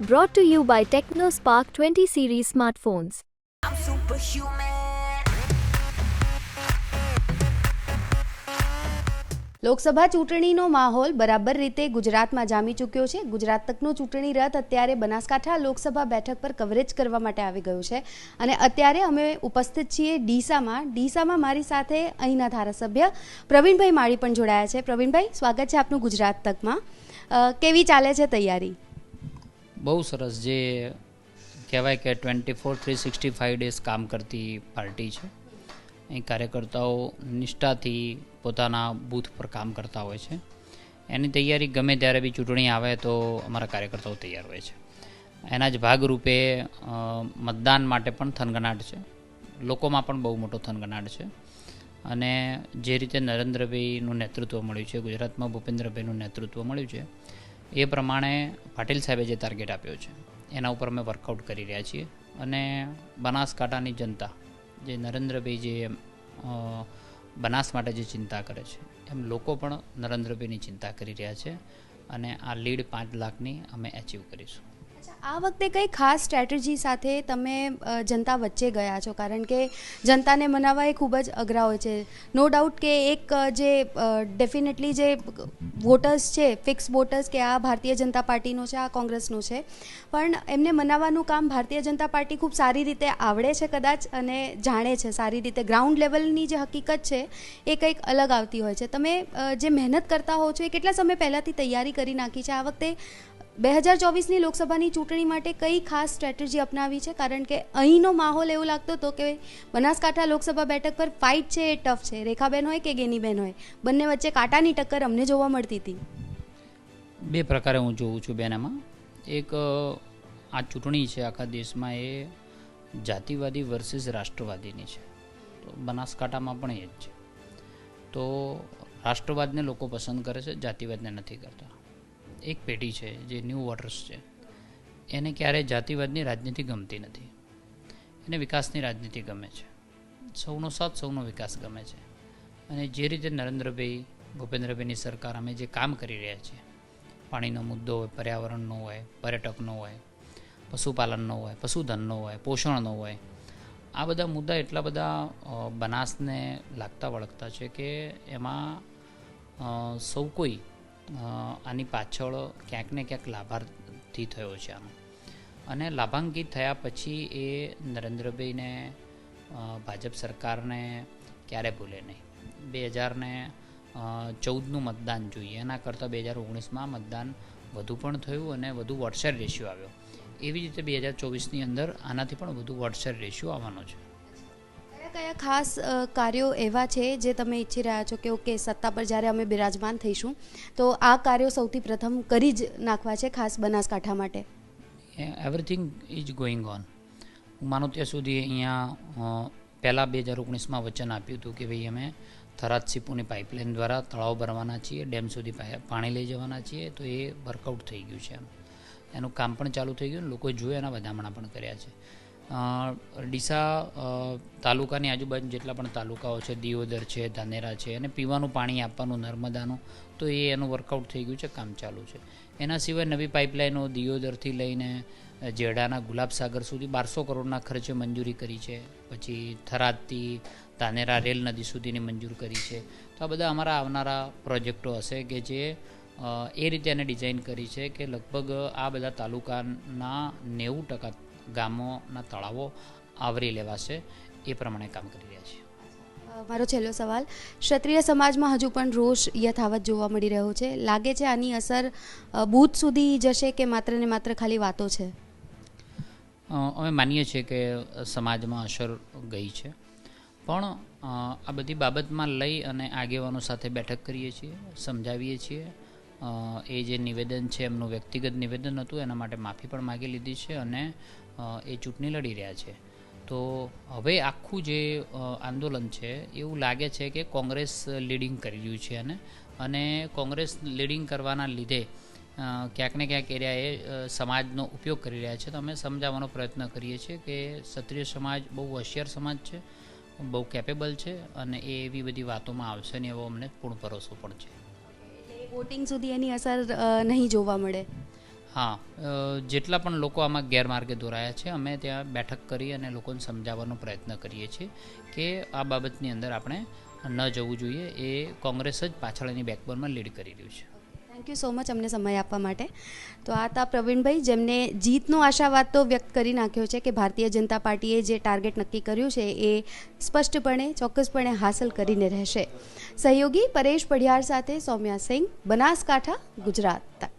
Brought to you by TechnoSpark 20 series smartphones. I'm superhuman. Lok Sabha ચૂંટણીનો માહોલ બરાબર રીતે ગુજરાતમાં જામી ચૂક્યો છે. ગુજરાત તકનો ચૂંટણી રથ અત્યારે બનાસકાંઠા લોકસભા બેઠક પર કવરેજ કરવા માટે આવી ગયું છે. અને અત્યારે અમે ઉપસ્થિત છીએ ડીસામાં. ડીસામાં મારી સાથે અહીંના ધારાસભ્ય પ્રવીણભાઈ માળી પણ જોડાયા છે. પ્રવીણભાઈ, સ્વાગત છે આપનું ગુજરાત તકમાં. કેવી ચાલે છે તૈયારી? બહુ સરસ જે કહેવાય કે twenty four, three sixty five days કામ કરતી પાર્ટી છે. અહીં કાર્યકર્તાઓ નિષ્ઠાથી પોતાના બૂથ પર કામ કરતા હોય છે. એની તૈયારી ગમે ત્યારે બી ચૂંટણી આવે તો અમારા કાર્યકર્તાઓ તૈયાર હોય છે. એના જ ભાગરૂપે મતદાન માટે પણ થનગનાટ છે. લોકોમાં પણ બહુ મોટો થનગનાટ છે. અને જે રીતે નરેન્દ્રભાઈનું નેતૃત્વ મળ્યું છે, ગુજરાતમાં ભૂપેન્દ્રભાઈનું નેતૃત્વ મળ્યું છે એ પ્રમાણે પાટીલ સાહેબે જે ટાર્ગેટ આપ્યો છે, એના ઉપર અમે વર્કઆઉટ કરી રહ્યા છીએ. અને બનાસકાંઠાની જનતા, જે નરેન્દ્રભાઈ જે બનાસ માટે જે ચિંતા કરે છે, એમ લોકો પણ નરેન્દ્રભાઈની ચિંતા કરી રહ્યા છે. અને આ લીડ પાંચ લાખની અમે એચીવ કરીશું. આ વખતે કઈ ખાસ સ્ટ્રેટેજી સાથે તમે જનતા વચ્ચે ગયા છો? કારણ કે જનતાને મનાવવા એ ખૂબ જ અઘરા હોય છે. નો ડાઉટ કે એક જે ડેફિનેટલી જે વોટર્સ છે ફિક્સ વોટર્સ કે આ ભારતીય જનતા પાર્ટીનો છે, આ કોંગ્રેસનો છે. પણ એમને મનાવવાનું કામ ભારતીય જનતા પાર્ટી ખૂબ સારી રીતે આવડે છે કદાચ અને જાણે છે. સારી રીતે ગ્રાઉન્ડ લેવલની જે હકીકત છે, એ કંઈક અલગ આવતી હોય છે. તમે જે મહેનત કરતા હો છો એ કેટલા સમય પહેલાંથી તૈયારી કરી નાખી છે? આ વખતે બે હજાર ચોવીસની લોકસભાની ચૂંટણી માટે કઈ ખાસ સ્ટ્રેટેજી અપનાવી છે? કારણ કે અહીંનો માહોલ એવું લાગતો હતો કે બનાસકાંઠા લોકસભા બેઠક પર ફાઇટ છે એ ટફ છે. રેખાબેન હોય કે ગેનીબેન હોય? બંને વચ્ચે કાંટાની ટક્કર અમને જોવા મળતી હતી. બે પ્રકારે હું જોઉં છું બેન એમાં એક આ ચૂંટણી છે આખા દેશમાં એ જાતિવાદી વર્સિસ રાષ્ટ્રવાદીની છે. તો બનાસકાંઠામાં પણ એ જ છે. તો રાષ્ટ્રવાદને લોકો પસંદ કરે છે, જાતિવાદને નથી કરતા. એક પેઢી છે, જે ન્યૂ વોટર્સ છે. એને ક્યારેય જાતિવાદની રાજનીતિ ગમતી નથી. એને વિકાસની રાજનીતિ ગમે છે. સૌનો સાથ સૌનો વિકાસ ગમે છે. અને જે રીતે નરેન્દ્રભાઈ, ભૂપેન્દ્રભાઈની સરકાર અમે જે કામ કરી રહ્યા છીએ, પાણીનો મુદ્દો હોય, પર્યાવરણનો હોય, પર્યટકનો હોય, પશુપાલનનો હોય, પશુધનનો હોય, પોષણનો હોય, આ બધા મુદ્દા એટલા બધા બનાસને લાગતા વળગતા છે કે એમાં સૌ કોઈ આની પાછળ ક્યાંક ને ક્યાંક લાભાર્થી થયો છે આનો. અને લાભાંકિત થયા પછી એ નરેન્દ્રભાઈને ભાજપ સરકારને ક્યારે ભૂલે નહીં. બે હજારને ચૌદનું મતદાન જોઈએ. એના કરતાં બે હજાર ઓગણીસમાં મતદાન વધુ પણ થયું અને વધુ વોટસર રેશિયો આવ્યો. એવી રીતે બે હજાર ચોવીસની અંદર આનાથી પણ વધુ વોટસર રેશિયો આવવાનો છે. કયા કયા ખાસ કાર્યો એવા છે જે તમે ઈચ્છી રહ્યા છો કે ઓકે, સત્તા પર જ્યારે અમે બિરાજમાન થઈશું, તો આ કાર્યો સૌથી પ્રથમ કરી જ નાખવા છે ખાસ બનાસકાંઠા માટે? એવરીથિંગ ઇઝ ગોઈંગ ઓન હું માનું ત્યાં સુધી અહીંયા પહેલાં બે હજાર ઓગણીસમાં વચન આપ્યું હતું કે ભાઈ અમે થરાદ સીપુની પાઇપલાઇન દ્વારા તળાવ ભરવાના છીએ, ડેમ સુધી પાણી લઈ જવાના છીએ, તો એ વર્કઆઉટ થઈ ગયું છે એમ. એનું કામ પણ ચાલુ થઈ ગયું લોકોએ જોયું એના વધામણા પણ કર્યા છે. ડીસા તાલુકાની આજુબાજુ જેટલા પણ તાલુકાઓ છે, દિયોદર છે, ધાનેરા છે, અને પીવાનું પાણી આપવાનું, નર્મદાનું, તો એ એનું વર્કઆઉટ થઈ ગયું છે, કામ ચાલુ છે. એના સિવાય નવી પાઇપલાઇનો દિયોદરથી લઈને જેડાના ગુલાબસાગર સુધી બારસો કરોડના ખર્ચે મંજૂરી કરી છે. પછી થરાદથી ધાનેરા રેલ નદી સુધીની મંજૂર કરી છે. તો આ બધા અમારા આવનારા પ્રોજેક્ટો હશે કે જે એ રીતે એને ડિઝાઇન કરી છે કે લગભગ આ બધા તાલુકાના નેવું ટકા ગામોના તળાવો આવરી લેવાશે એ પ્રમાણે કામ કરી રહ્યા છીએ મારો છેલ્લો સવાલ. ક્ષત્રિય સમાજમાં હજુ પણ રોષ યથાવત જોવા મળી રહ્યો છે. લાગે છે આની અસર બૂથ સુધી જશે કે માત્ર ને માત્ર ખાલી વાતો છે? અમે માનીએ છીએ કે સમાજમાં અસર ગઈ છે. પણ આ બધી બાબતમાં લઈ અને આગેવાનો સાથે બેઠક કરીએ છીએ સમજાવીએ છીએ. એ જે નિવેદન છે એમનું વ્યક્તિગત નિવેદન હતું એના માટે માફી પણ માગી લીધી છે અને એ ચૂંટણી લડી રહ્યા છે. તો હવે આખું જે આંદોલન છે, એવું લાગે છે કે કોંગ્રેસ લીડિંગ કરી રહ્યું છે અને અને કોંગ્રેસ લીડિંગ કરવાના લીધે ક્યાંક ને ક્યાંક એરિયાએ સમાજનો ઉપયોગ કરી રહ્યા છે. તો અમે સમજાવવાનો પ્રયત્ન કરીએ છીએ કે ક્ષત્રિય સમાજ બહુ હોશિયાર સમાજ છે, બહુ કેપેબલ છે અને એ એવી બધી વાતોમાં આવશે ને એવો અમને પૂર્ણ ભરોસો પણ છે. વોટિંગ સુધી એની અસર નહીં જોવા મળે. હા જેટલા પણ લોકો આમાં ગેરમાર્ગે દોરાયા છે, અમે ત્યાં બેઠક કરી અને લોકોને સમજાવવાનો પ્રયત્ન કરીએ છીએ કે આ બાબતની અંદર આપણે ન જવું જોઈએ. એ કોંગ્રેસ જ પાછળની બેકબોનમાં લીડ કરી રહ્યું છે. થેન્ક યુ સો મચ અમને સમય આપવા માટે. તો આ હતા પ્રવીણભાઈ, જેમને જીતનો આશાવાદ તો વ્યક્ત કરી નાખ્યો છે કે ભારતીય જનતા પાર્ટીએ જે ટાર્ગેટ નક્કી કર્યું છે એ સ્પષ્ટપણે, ચોક્કસપણે હાંસલ કરીને રહેશે. સહયોગી પરેશ પઢિયાર સાથે સૌમ્યા સિંહ, બનાસકાંઠા, ગુજરાત. તક